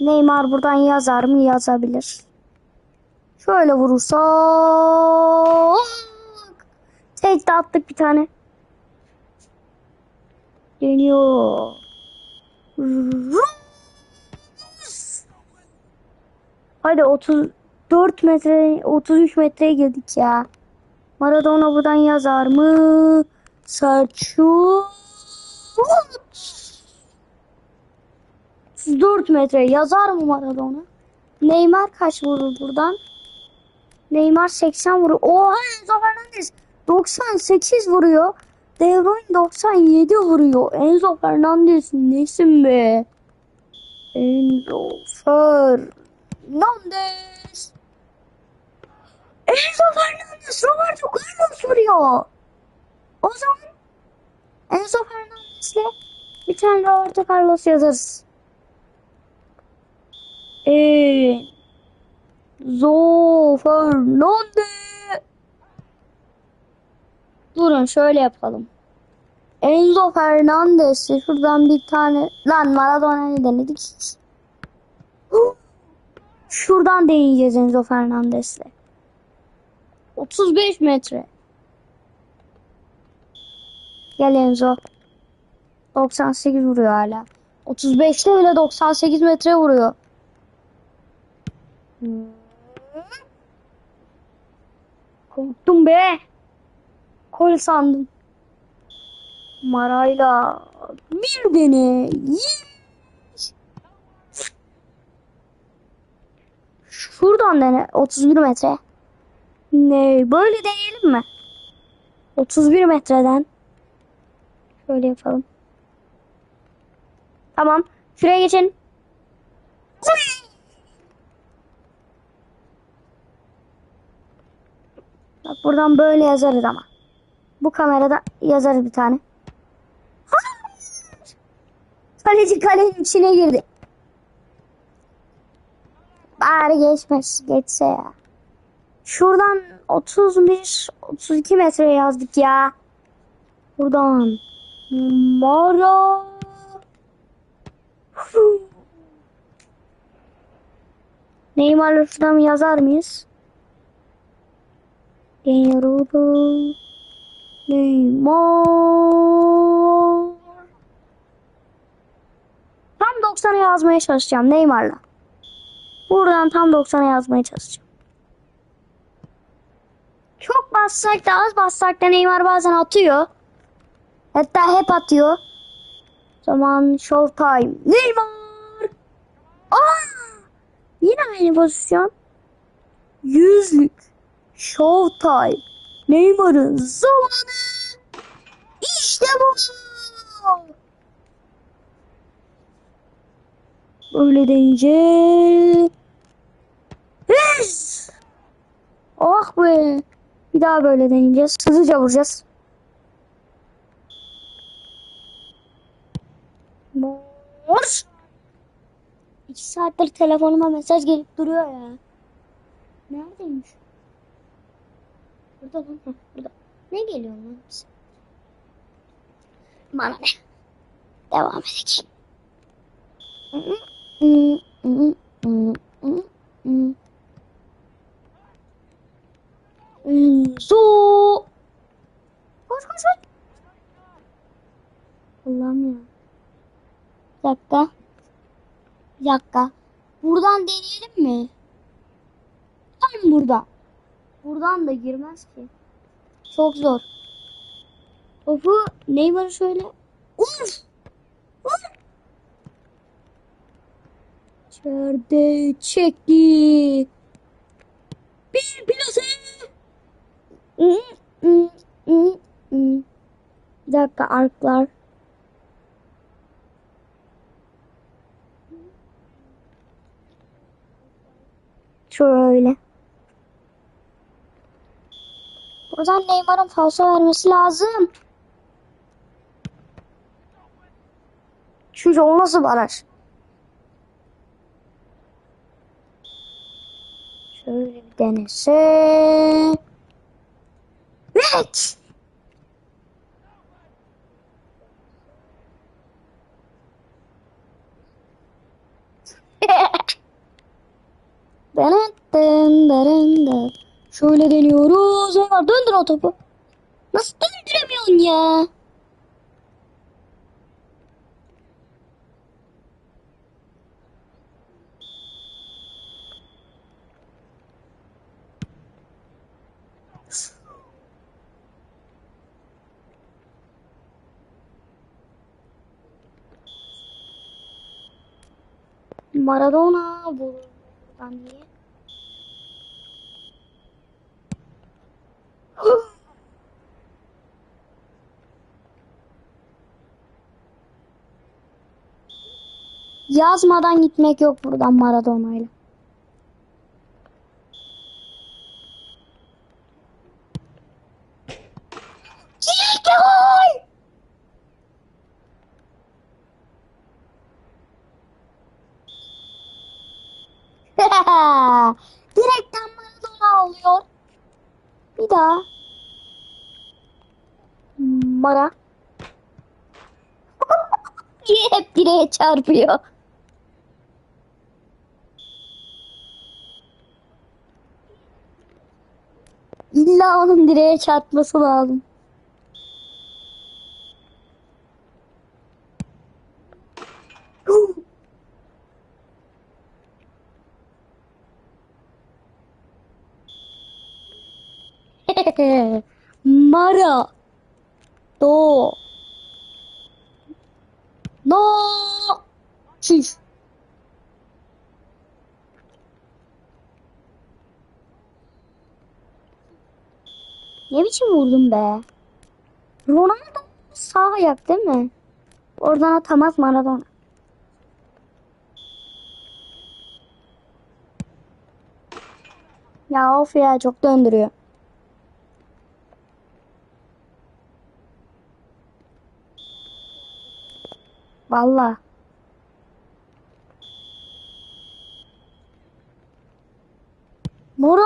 Neymar buradan yazar mı? Yazabilir. Şöyle vurursa tek de attık bir tane. Deniyor. Hadi 34 metre 33 metreye girdik ya. Maradona buradan yazar mı? Saçu 34 metre yazar mı Maradona? Neymar kaç vurur buradan? Neymar 80 vuruyor. Oha Enzo Fernandez 98 vuruyor. De Bruyne 97 vuruyor. Enzo Fernandez nesin be? Enzo Fernandez. Enzo Fernandez Roberto Carlos vuruyor. O zaman Enzo Fernandez'le bir tane Roberto Carlos yazarız. Enzo Fernandez. Durun şöyle yapalım. Enzo Fernandez şuradan bir tane lan Maradona'yı denedik. Şuradan deneyeceğiz Enzo Fernandez'le. 35 metre. Gel Enzo. 98 vuruyor hala. 35'te bile 98 metre vuruyor. Korktum be. Kol sandım. Marayla bir. Yes. Şuradan dene. 31 metre. Ne? Böyle deneyelim mi? 31 metreden. Şöyle yapalım. Tamam. Şuraya geçin. Bak buradan böyle yazarız ama. Bu kamerada yazarız bir tane. Kaleci kalenin içine girdi. Bari geçmez. Geçse ya. Şuradan 31 32 metre yazdık ya. Buradan Mara Neymar'la şuradan yazar mıyız? Deniyordu. Neymar. Tam 90'a yazmaya çalışacağım Neymar'la. Buradan tam 90'a yazmaya çalışacağım. Çok bassak da az bassak da Neymar bazen atıyor. Hatta hep atıyor. Zaman show time. Neymar. Aa! Yine aynı pozisyon. Yüzlük. Show time. Neymar'ın zamanı. İşte bu. Öyle deyince. Yes. Oh be. Bir daha böyle deneyeceğiz. Hızlıca vuracağız. Mor. İki saattir telefonuma mesaj gelip duruyor ya. Neredeymiş? Burada lan. Heh, burada. Ne geliyor lan? Bana ne? Devam edelim. Su. Koş koş koş. Allah'ım ya. Bir dakika. Bir dakika. Buradan deneyelim mi? Tam burada. Buradan da girmez ki. Çok zor. Topu Neymar'ı şöyle. Uf! Uf! İçeride çekti. Bir plase. Bir dakika arklar. Şöyle. Buradan Neymar'ın falso vermesi lazım. Çünkü o nasıl baraj? Şöyle bir denese. Evet. Dın dın dın dın. Şöyle deniyoruz. Neymar döndür o topu. Nasıl döndüremiyorsun ya? Maradona buradan niye? Yazmadan gitmek yok buradan Maradona'yla. Gol! Direkten Maradona alıyor. Bir daha. Mara. Hep direğe çarpıyor. İlla onun direğe çarpması lazım. Mara. Do. No. Çüş. Ne biçim vurdun be? Ronaldo sağ ayak değil mi? Oradan atamaz Maradona. Ya of ya çok döndürüyor. Valla. Bura.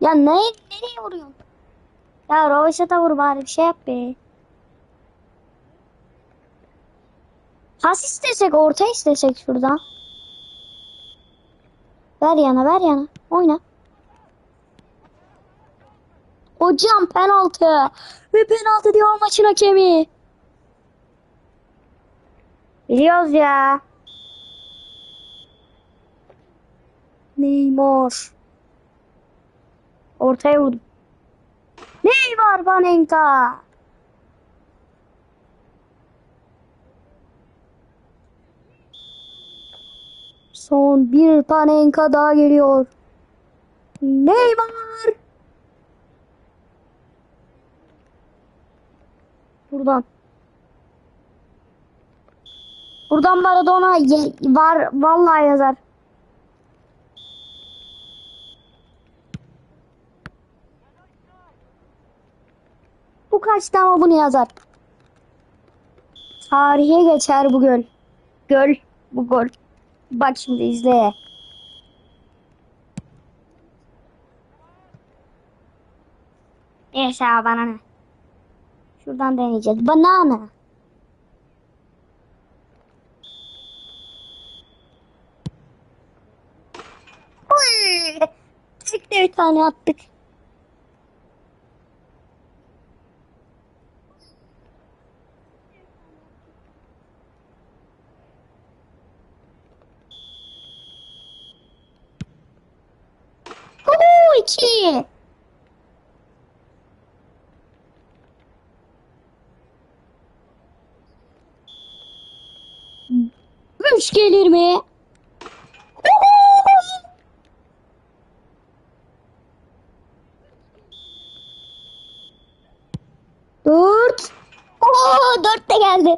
Ya ne, nereye vuruyorsun? Ya Rovaşat'a vur bari bir şey yap be. Pas istesek orta istesek şuradan. Ver yana ver yana. Oyna. Hocam penaltı. Ve penaltı diyor maçın hakemi. Biliyoruz ya. Neymar. Ortaya vurdum. Neymar Panenka. Son bir Panenka daha geliyor. Neymar. Buradan. Buradan Maradona var vallahi yazar. Bu kaçtı ama bunu yazar. Tarihe geçer bu göl. Göl. Bu gol. Bak şimdi izle. Neyse bana ne? Şuradan deneyeceğiz. Banana. De bir tane attık. İki. Üç gelir mi? Dört. Oo, dört de geldi.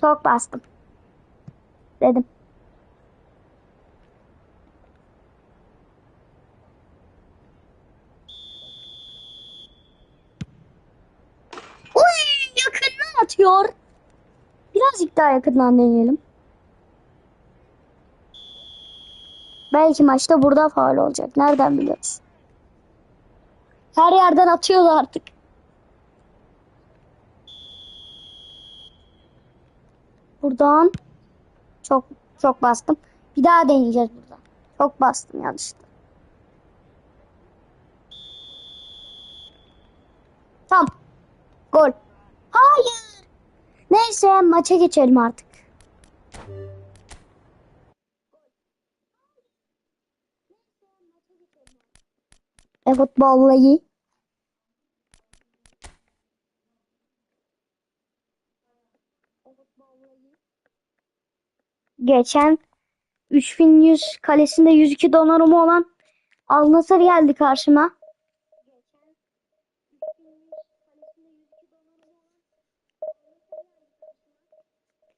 Çok bastım. Dedim. Atıyor. Birazcık daha yakından deneyelim. Belki maçta burada faul olacak. Nereden biliyoruz? Her yerden atıyoruz artık. Buradan çok çok bastım. Bir daha deneyeceğiz burada. Çok bastım yanlışlıkla. Tamam. Gol. Hayır. Neyse maça geçelim artık. Evet vallahi. Geçen 3100 kalesinde 102 donarumu olan Al Nassr geldi karşıma.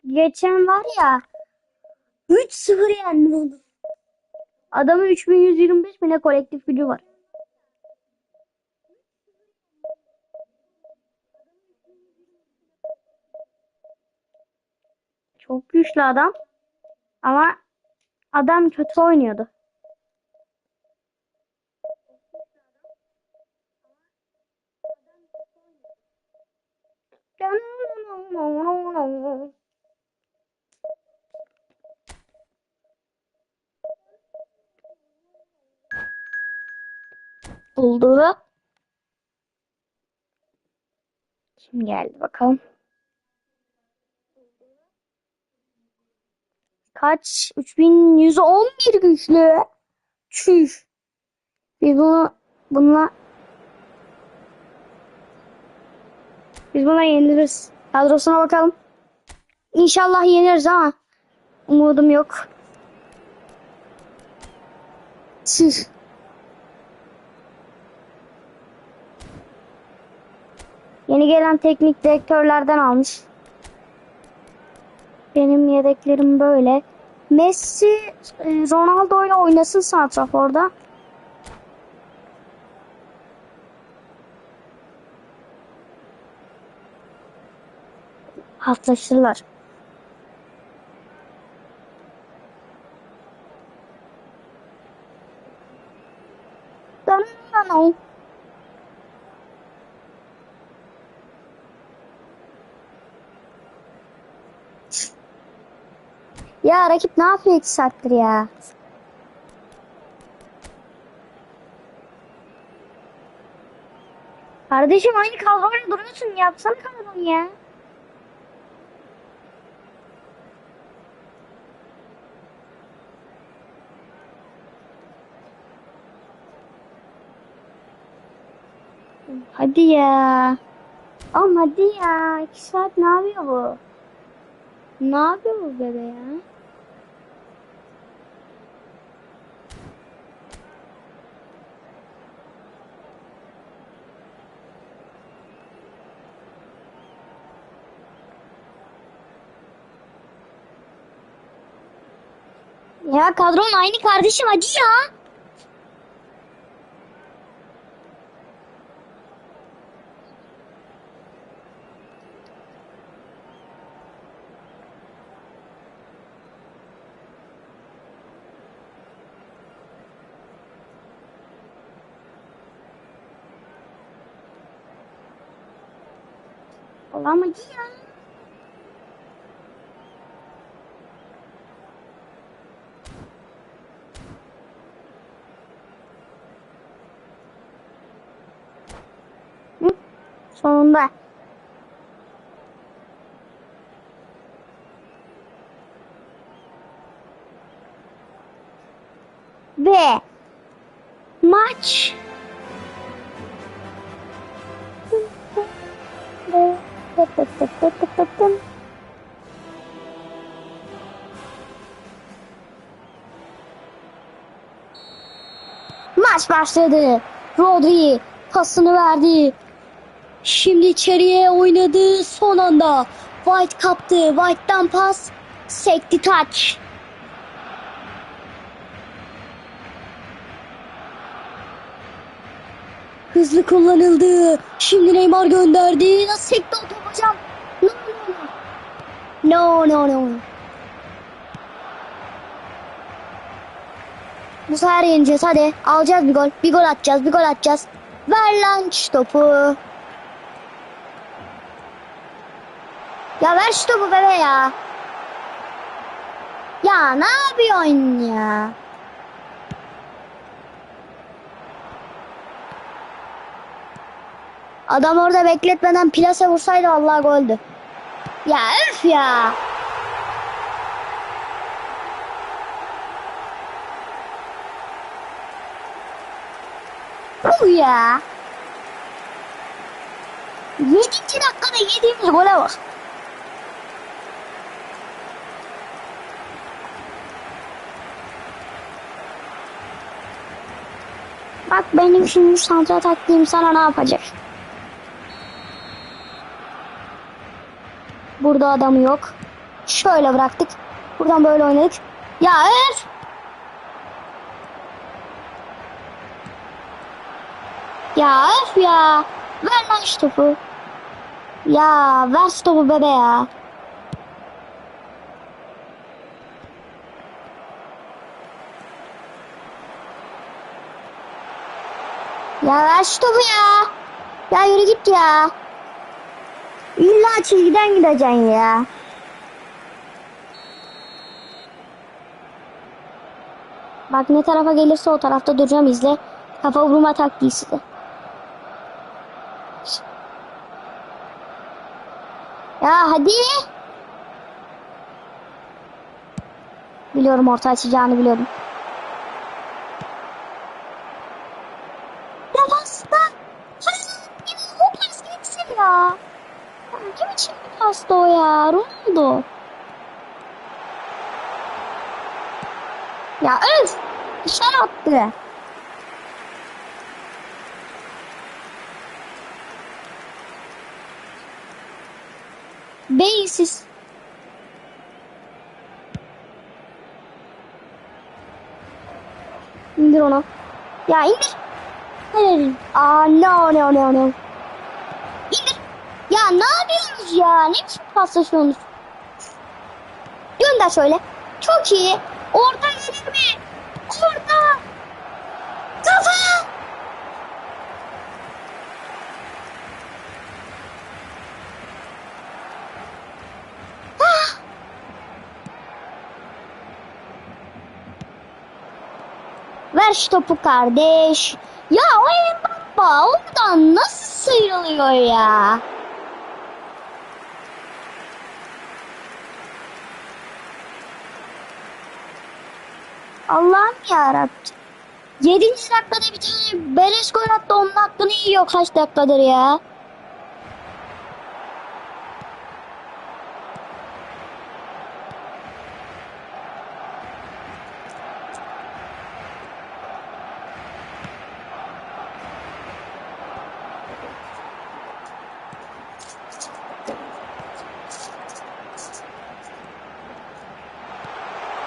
Geçen var ya 3-0 yendim onu. Adamın 3125 bine kolektif gücü var. Çok güçlü adam. Ama adam kötü oynuyordu. Buldu. Kim geldi bakalım. Kaç? 3111 güçlü. Çüş. Biz bunu bununla biz buna yeniliriz. Kadrosuna bakalım. İnşallah yeniriz ama umudum yok. Tüh. Yeni gelen teknik direktörlerden almış. Benim yedeklerim böyle. Messi e, Ronaldo ile oynasın santraforda. Haftaşırlar. Ya rakip ne yapıyor iki saattir ya? Kardeşim aynı kadroyla duruyorsun. Yapsana kadronu ya. Hadi ya. Oğlum hadi ya. İki saat ne yapıyor bu? Ne yapıyor bu bebe ya? Ya kadron aynı kardeşim hadi ya. Ulan hadi ya. Sonunda. Ve maç Maç başladı. Rodri pasını verdi. Şimdi içeriye oynadı son anda. White kaptı. White'dan pas. Sekti taç. Hızlı kullanıldı. Şimdi Neymar gönderdi. Nasıl sekti o top hocam? No, no, no. No, no, no. Bu sefer yeneceğiz hadi. Alacağız bir gol. Bir gol atacağız. Bir gol atacağız. Ver lan topu. Ya ver şu topu bebe ya. Ya ne yapıyorsun ya? Adam orada bekletmeden plase vursaydı Allah goldü. Ya öf ya. Bu ya. Yedinci dakikada yediğimiz gole bak. Bak benim şimdi santra taktiğim sana ne yapacak? Burada adamı yok. Şöyle bıraktık. Buradan böyle oynadık. Ya öf! Ya öf ya! Ver lan şu topu. Ya ver şu topu bebe ya. Ya ver topu ya. Ya yürü git ya. İlla çizgiden gideceksin ya. Bak ne tarafa gelirse o tarafta duracağım izle. Kafa vurma taktiği size. Ya hadi. Biliyorum orta açacağını biliyorum. Ya basta. Hayır. O pas geçsin ya. Kim için bir pasta o ya? Ronaldo. Ya öf. Attı. Beyinsiz. İndir onu. Ya indir. Hayır. Aa no no no no. İndir. Ya ne yapıyorsunuz ya? Ne biçim paslaşıyorsunuz? Gönder şöyle. Çok iyi. Orada gelir mi? Orada. Kafa. Ah. Ver şu topu kardeş. Ya o baba oradan nasıl sıyrılıyor ya? Allah'ım yarabbim. Yedinci dakikada bir tane beleş gol attı onun hakkını yiyor kaç dakikadır ya.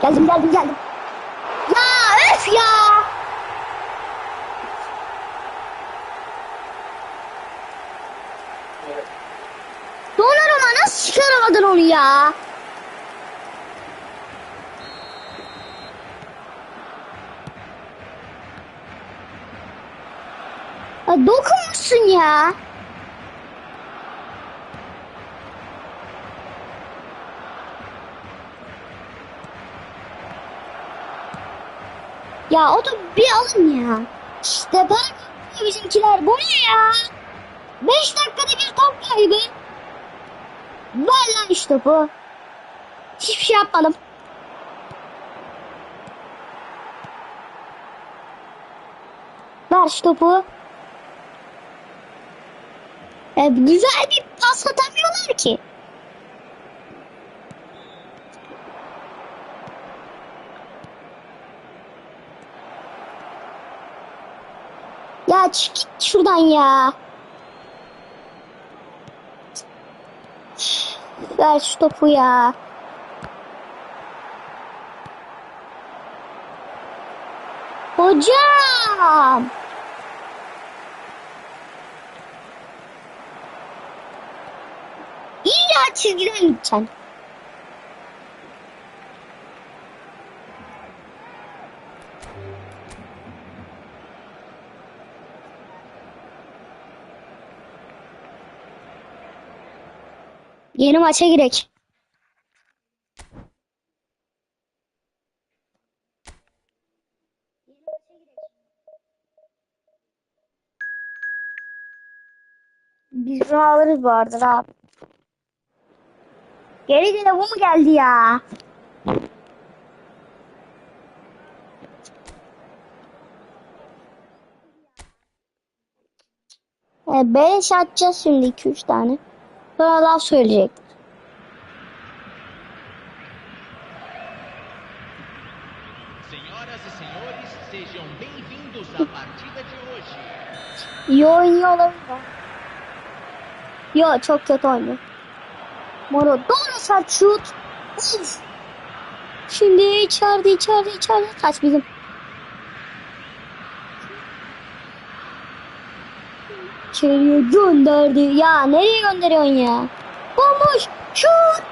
Geldim geldim geldim. Ya öf ya. Donnarumma nasıl çıkaramadın onu ya? Ya dokunmuşsun ya. Ya o da bir alın ya. İşte bak bizimkiler bu ne ya? Beş dakikada bir top kaybı. Ver lan şu topu. Hiçbir şey yapmadım. Ver şu topu. E, güzel bir pas atamıyorlar ki. Çık git şuradan ya. Ver şu topu ya. Hocam. İlla çizgiden gideceksin. Yeni maça girek. Biz bunu alırız bu arada abi. Geri yine bu mu geldi ya? Ee, ben atacağız şimdi 2-3 tane. Sonra laf söyleyecek. Senhoras e senhores, sejam bem-vindos à partida de hoje. İyi oynuyor olabilir. Yo çok kötü oynuyor. Moro doğru sert şut. Şimdi içeride içeride içeride kaç bizim. İçeriye gönderdi. Ya nereye gönderiyorsun ya? Bomboş şut.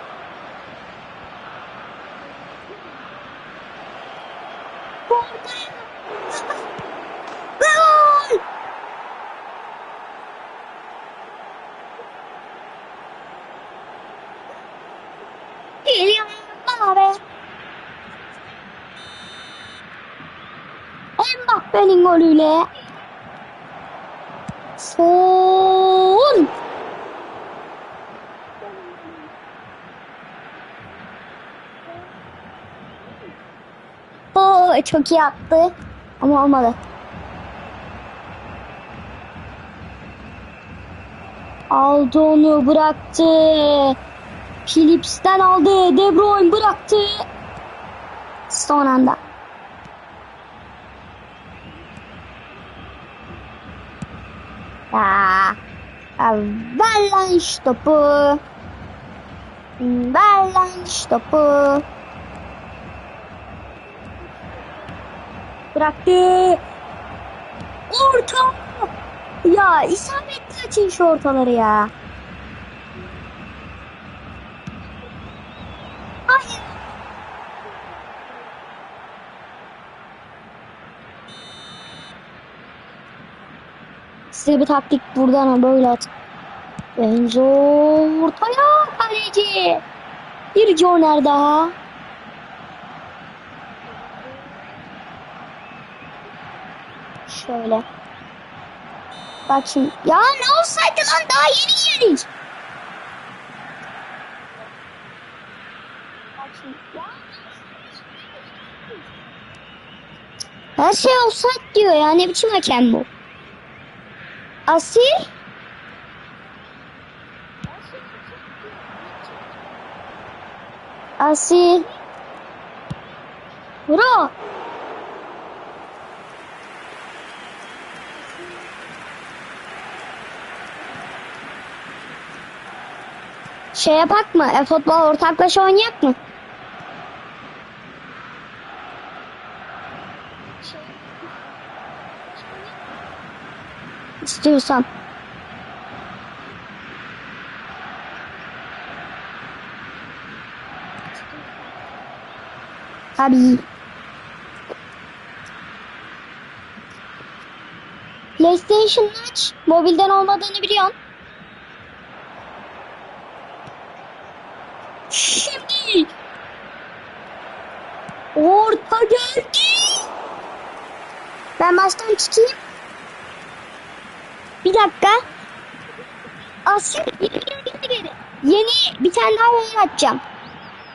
Geliyor abi. Mbappe'nin golüyle. Son. Oo, çok iyi attı. Ama olmadı. Aldı onu bıraktı. Philips'ten aldı. De Bruyne bıraktı. Son anda. Ya. şu topu. Şu topu. Bıraktı. Orta. Ya isabetli açın şu ortaları ya. Hayır. Size bir taktik buradan böyle at. Enzo ortaya kaleci. Bir corner daha. Şöyle. Bak şimdi. Ya ne olsaydı lan daha yeni. Ya. Her şey olsaydı diyor ya. Ne biçim hakem bu? Asil. Asil. Bro. Şey yapak mı? E, futbol ortaklaşa oynayak mı? İstiyorsan. Tabii. PlayStation aç. Mobilden olmadığını biliyorsun. Şimdi. Orta geldi. Çıkayım. Bir dakika. Asil geri. Yeni bir tane daha oyun açacağım.